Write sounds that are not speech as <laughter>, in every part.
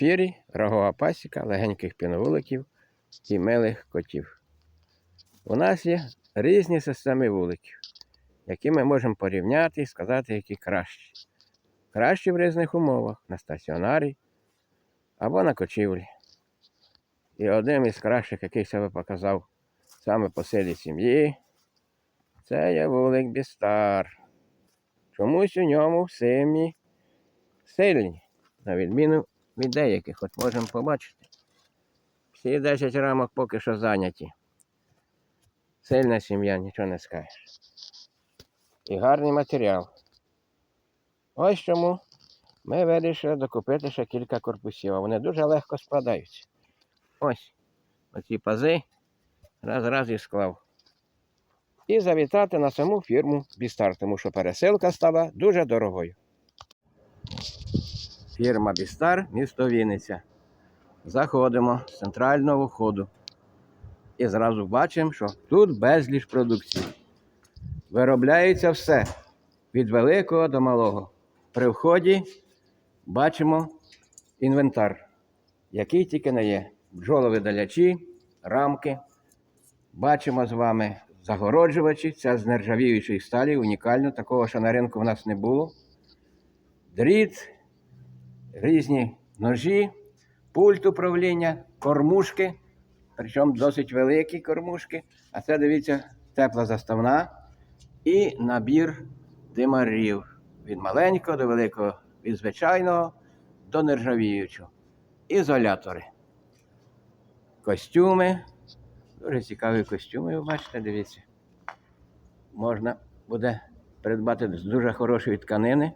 В ефірі рогова пасіка легеньких піновуликів і милих котів. У нас є різні системи вуликів, які ми можемо порівняти і сказати, які кращі. Кращі в різних умовах на стаціонарі або на кочівлі. І одним із кращих, який себе показав саме по силі сім'ї, це є вулик Бістар. Чомусь у ньому сім'ї сильні, на відміну від деяких, от можемо побачити. Всі 10 рамок поки що зайняті. Сильна сім'я, нічого не скажеш. І гарний матеріал. Ось чому ми вирішили докупити ще кілька корпусів, а вони дуже легко складаються. Ось оці пази раз раз і склав. І завітати на саму фірму Бістар, тому що пересилка стала дуже дорогою. Фірма Бістар, місто Вінниця. Заходимо з центрального входу. І зразу бачимо, що тут безліч продукції. Виробляється все від великого до малого. При вході бачимо інвентар, який тільки не є. Бджоловидалячі, рамки. Бачимо з вами загороджувачі. Це з нержавіючої сталі, унікально. Такого ще на ринку в нас не було. Дріт, різні ножі, пульт управління, кормушки, причому досить великі кормушки. А це дивіться, тепла заставна і набір димарів. Від маленького до великого, від звичайного до нержавіючого. Ізолятори. Костюми. Дуже цікаві костюми, ви бачите, дивіться. Можна буде придбати з дуже хорошої тканини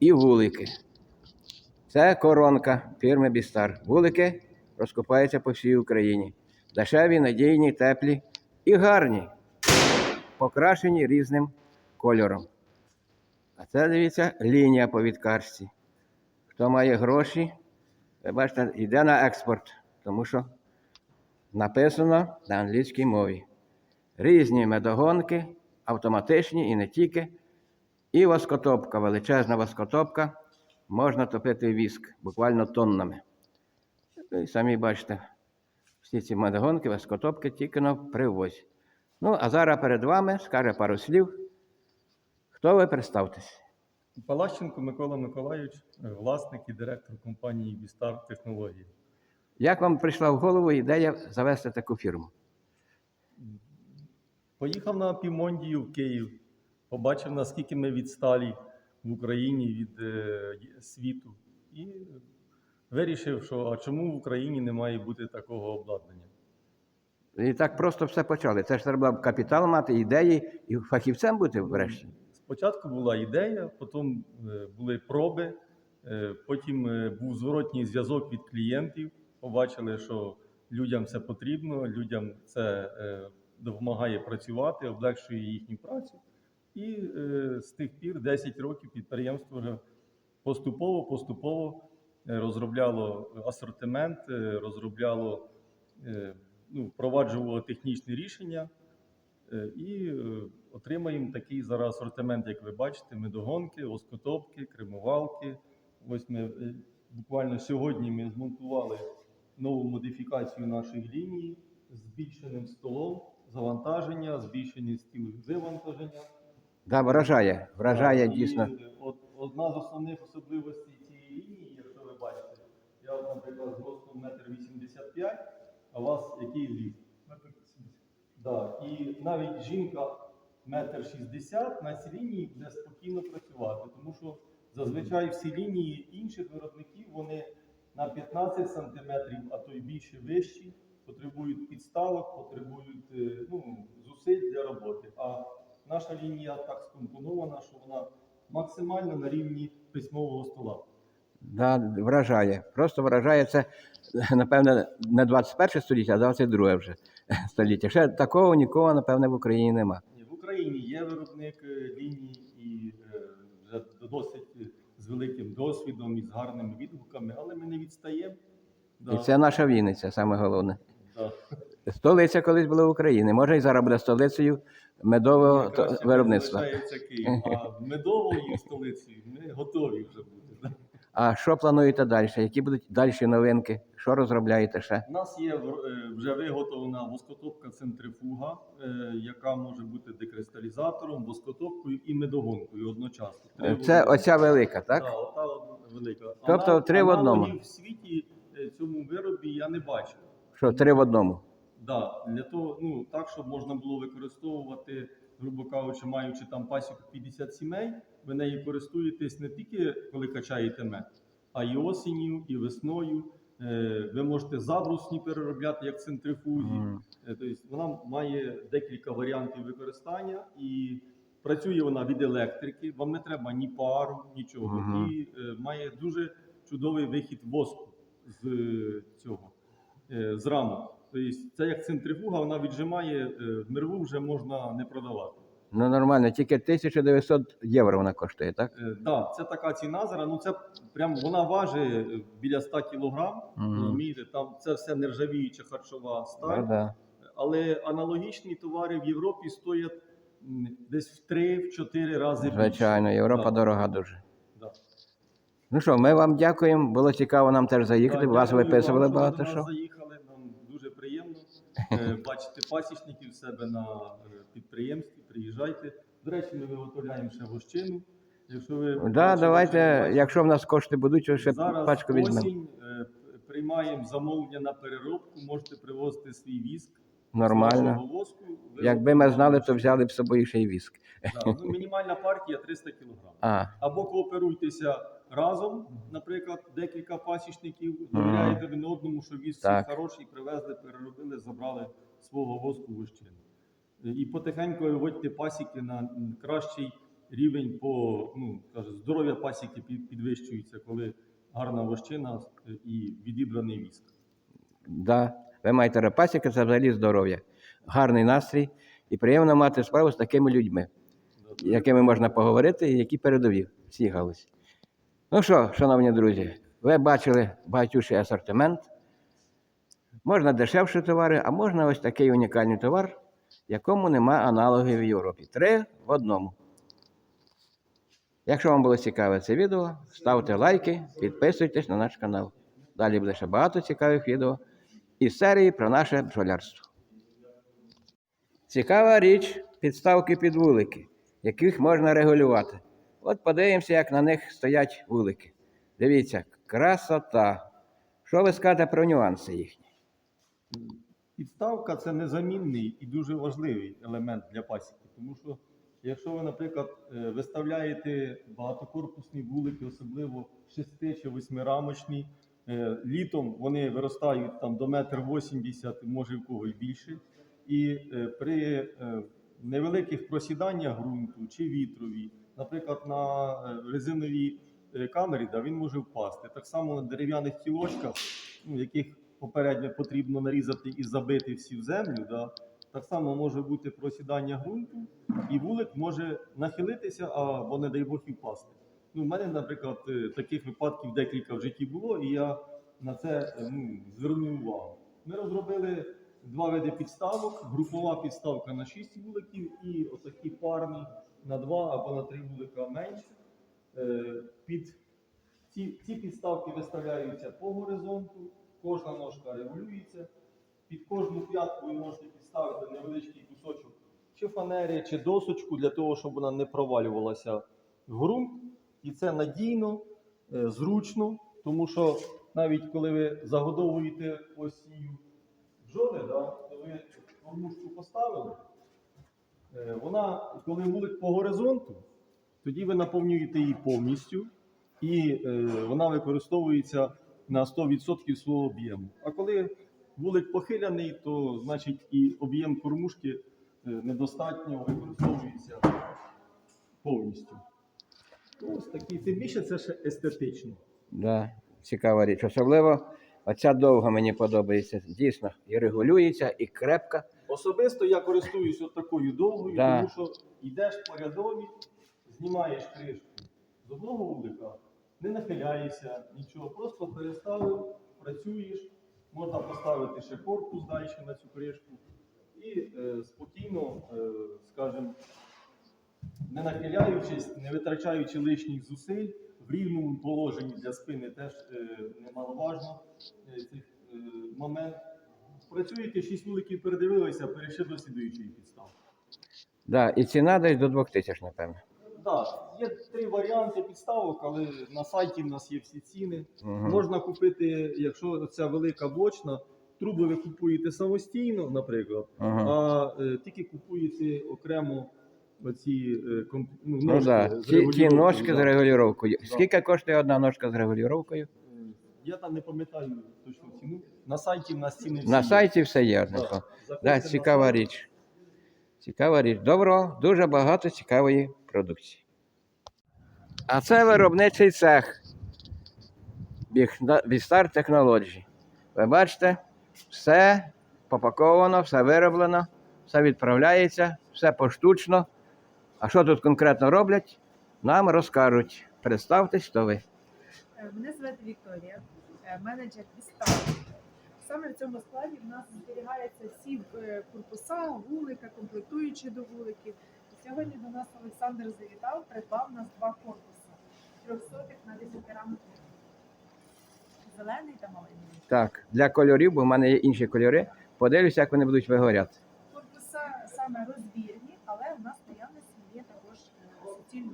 і вулики. Це коронка фірми Бістар. Вулики розкупаються по всій Україні. Дешеві, надійні, теплі і гарні, покрашені різним кольором. А це, дивіться, лінія по відкарці. Хто має гроші, ви бачите, йде на експорт, тому що написано на англійській мові. Різні медогонки, автоматичні і не тільки. І воскотопка, величезна воскотопка, можна топити віск, буквально тоннами. Ви самі бачите, всі ці медогонки, воскотопки тільки на привозі. Ну, а зараз перед вами скаже пару слів. Хто ви представтесь? Палащенко Микола Миколайович, власник і директор компанії Вістар Технології. Як вам прийшла в голову ідея завести таку фірму? Поїхав на Півмондію в Київ, побачив, наскільки ми відсталі в Україні від е, світу, і вирішив, що а чому в Україні не має бути такого обладнання. І так просто все почали. Це ж треба капітал мати, ідеї і фахівцем бути врешті. Спочатку була ідея, потім е, були проби, е, потім був зворотній зв'язок від клієнтів. Побачили, що людям це потрібно, людям це допомагає працювати, облегшує їхню працю. І е, з тих пір 10 років підприємство вже поступово поступово е, розробляло асортимент, е, розробляло, ну, впроваджувало технічні рішення. І отримаємо такий зараз асортимент, як ви бачите, медогонки, оскотопки, кремувалки. Ось ми буквально сьогодні ми змонтували нову модифікацію нашої лінії збільшеним столом, завантаження, збільшений стіл вивантаження. Да, вражає, вражає Так, і, дійсно. От, одна з основних особливостей цієї лінії, якщо ви бачите, я, от, наприклад, зростом 1,85 м, а у вас який зріст? Да. І навіть жінка метр шістдесят на цій лінії буде спокійно працювати, тому що зазвичай всі лінії інших виробників вони на 15 сантиметрів, а то й більше вищі, потребують підставок, потребують е, ну, зусиль для роботи. А наша лінія так скомпонована, що вона максимально на рівні письмового стола. Да, вражає. Просто вражає це, напевне, не 21 століття, а 22 вже <laughs> століття. Ще такого нікого, напевне, в Україні нема. В Україні є виробник е, ліній і е, вже досить е, з великим досвідом і з гарними відгуками, але ми не відстаємо. Да, І це наша Вінниця, саме головне. да. Столиця колись була України. Може, і зараз буде столицею медового то- виробництва. Київ, а медовою столицею ми готові вже бути. А що плануєте далі? Які будуть далі новинки? Що розробляєте ще? У нас є е, вже виготовлена воскотопка центрифуга, е, яка може бути декристалізатором, воскотопкою і медогонкою одночасно. Три Це оця велика, так? Да, ота велика. Тобто три в одному. в світі е, цьому виробі я не бачу. Що три в одному. Да, для того, ну так, щоб можна було використовувати, грубо кажучи, маючи там пасіку 50 сімей, ви нею користуєтесь не тільки коли качаєте мед, а і осінню, і весною. Е, Ви можете забрусні переробляти як центрифуги. М. Е, Тобто вона має декілька варіантів використання і працює вона від електрики. Вам не треба ні пару, нічого. Мгм. І е, має дуже чудовий вихід воску з цього з рамок. Тобто це як центрифуга, вона віджимає е, мирву вже можна не продавати. Ну нормально, тільки 1900 євро вона коштує, так? Так, да, це така ціна зараз. Ну це прям вона важить е, біля 100 кілограм. Розумієте, там це все нержавіюча харчова сталь. Ну, да. Але аналогічні товари в Європі стоять десь в 3-4 рази більше. Звичайно, Європа Да. дорога дуже. Да. Ну що, ми вам дякуємо. Було цікаво нам теж заїхати. Так, Вас виписували вам, багато що. Е, <laughs> бачити пасічників себе на е, підприємстві. Приїжджайте. До речі, ми виготовляємо ще гощину. Якщо ви Да, бачили, давайте, бачите, якщо в нас кошти будуть, то ще зараз пачку візьмемо. осінь, е, приймаємо замовлення на переробку, можете привозити свій віск. Нормально. воску. Якби ми знали, то взяли б з собою ще й віск. Да, ну, мінімальна партія 300 кг. <laughs> А, Або кооперуйтеся разом, наприклад, декілька пасічників, довіряєте один одному, що віз Так. хороший, привезли, переробили, забрали свого воску вощини. І потихеньку виводьте пасіки на кращий рівень по ну, каже, здоров'я пасіки під- підвищується, коли гарна вощина е, і відібраний віск. да. Ви маєте репасіки, це взагалі здоров'я. Гарний настрій і приємно мати справу з такими людьми, якими можна поговорити і які передові в цій галузі. Ну що, шановні друзі, ви бачили багатючий асортимент. Можна дешевші товари, а можна ось такий унікальний товар, якому нема аналогів в Європі. Три в одному. Якщо вам було цікаве це відео, ставте лайки, підписуйтесь на наш канал. Далі буде ще багато цікавих відео із серії про наше бджолярство. Цікава річ підставки під вулики, яких можна регулювати. От подивимося, як на них стоять вулики. Дивіться, красота. Що ви скажете про нюанси їхні? Підставка це незамінний і дуже важливий елемент для пасіки. Тому що, якщо ви, наприклад, е, виставляєте багатокорпусні вулики, особливо 6 чи 8-рамочні, е, літом вони виростають там до метр 80, може в кого й більше. І е, при невеликих просіданнях ґрунту чи вітрові, наприклад, на е, резиновій е, камері, да, він може впасти. Так само на дерев'яних кілочках, ну, яких попередньо потрібно нарізати і забити всі в землю. Да? Так само може бути просідання ґрунту, і вулик може нахилитися або, не дай Бог, і впасти. Ну, у мене, наприклад, е, таких випадків декілька в житті було, і я на це ну, звернув увагу. Ми розробили два види підставок: групова підставка на 6 вуликів і отакі парні на 2 або на 3 вулика менше. Е, Під ці, ці підставки виставляються по горизонту, кожна ножка регулюється. Під кожну п'ятку ви можете підставити невеличкий кусочок чи фанери, чи досочку для того, щоб вона не провалювалася в ґрунт. І це надійно, е, зручно, тому що навіть коли ви загодовуєте осію бджоли, да, то ви кормушку поставили. Е, Вона, коли вулик по горизонту, тоді ви наповнюєте її повністю, і е, вона використовується на 100% свого об'єму. А коли вулик похиляний, то значить і об'єм кормушки е, недостатньо використовується повністю. Ось такі, тим більше це ще естетично. Да, цікава річ. Особливо оця довга мені подобається. Дійсно, і регулюється, і крепка. Особисто я користуюсь от такою довгою, Да. тому що йдеш по рядові, знімаєш кришку з одного вулика, не нахиляєшся, нічого, просто переставив, працюєш, можна поставити ще корпус далі на цю кришку і е, спокійно, е, скажімо, не нахиляючись, не витрачаючи лишніх зусиль, в рівному положенні для спини теж е, немаловажно е, цей е, момент. Працюєте, 6 вуликів передивилися, перейшли до слідуючої підстави. Да, і ціна десь до 2000, напевно. Так, є три варіанти підставок, але на сайті в нас є всі ціни. Угу. Можна купити, якщо ця велика блочна, труби ви купуєте самостійно, наприклад, Угу. а е, тільки купуєте окремо оці е, комп... ну, Ну ножки да. з Ті, ті регулюванням, ножки з да. регулювання. Да. Скільки коштує одна ножка з регулюванням? Я там не пам'ятаю точну ціну. На сайті в нас ціни всі На є. сайті все є Да. Заходьте Да, на цікава сайт. річ. Цікава річ. Добро, дуже багато цікавої продукції. А це виробничий цех Бістар Technology. Ви бачите, все попаковано, все вироблено, все відправляється, все поштучно. А що тут конкретно роблять, нам розкажуть. Представтесь, хто ви. Е, Мене звати Вікторія, е, менеджер Вістар. Саме в цьому складі в нас зберігаються всі е, корпуса, вулика, комплектуючі до вуликів. І сьогодні до нас Олександр завітав, придбав нас два корпуси. Трьохсотих на 10 рамок. Зелений та маленький. Так, для кольорів, бо в мене є інші кольори. Подивлюся, як вони будуть вигоряти. Корпуса саме розбірні, але в нас наявності є також суцільно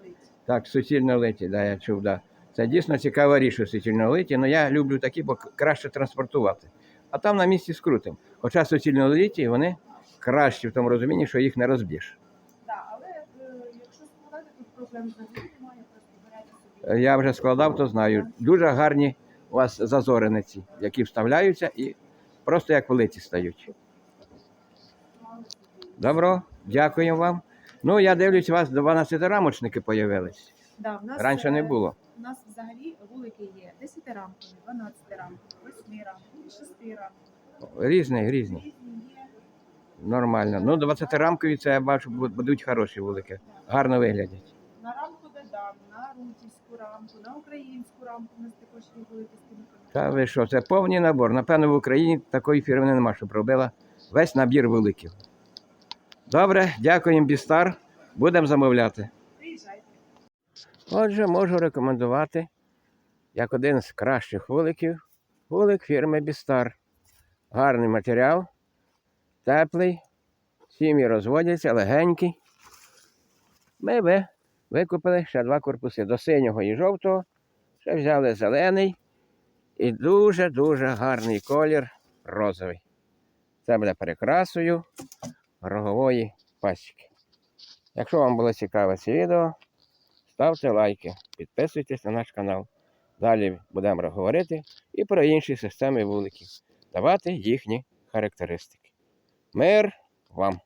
плиті. Так, суцільно литі, да, я чув, да. Це дійсно цікава річ, суцільно але я люблю такі, бо краще транспортувати. А там на місці скрутимо. Хоча суцільно литі, вони кращі в тому розумінні, що їх не розб'єш. Так, але е, якщо складати, тут проблем взагалі немає, просто берете собі. Е, Я вже складав, то знаю. Дуже гарні у вас зазорениці, які вставляються і просто як велиці стають. Добро, дякуємо вам. Ну, я дивлюсь, у вас 12-рамочники з'явились. Да, Раніше не е, було. У нас взагалі вулики є 10 рамкові, 12 рамкові, 8 рамкові, 6 рамкові. Різні, різні. Різні є. Нормально. Ну, 20-рамкові це я бачу, будуть хороші вулики. Гарно виглядять. На рамку додам, на рутівську рамку, на українську рамку. У нас також є вулики з тими Та ви що, це повний набор. Напевно, в Україні такої фірми нема, щоб робила весь набір великих. Добре, дякуємо, Бістар. Будемо замовляти. Отже, можу рекомендувати як один з кращих вуликів вулик фірми Бістар. Гарний матеріал, теплий, сім'ї розводяться, легенький. Ми ви викупили ще два корпуси до синього і жовтого. Ще взяли зелений і дуже-дуже гарний колір розовий. Це буде прикрасою рогової пасіки. Якщо вам було цікаве це відео, ставте лайки, підписуйтесь на наш канал. Далі будемо говорити і про інші системи вуликів, давати їхні характеристики. Мир вам!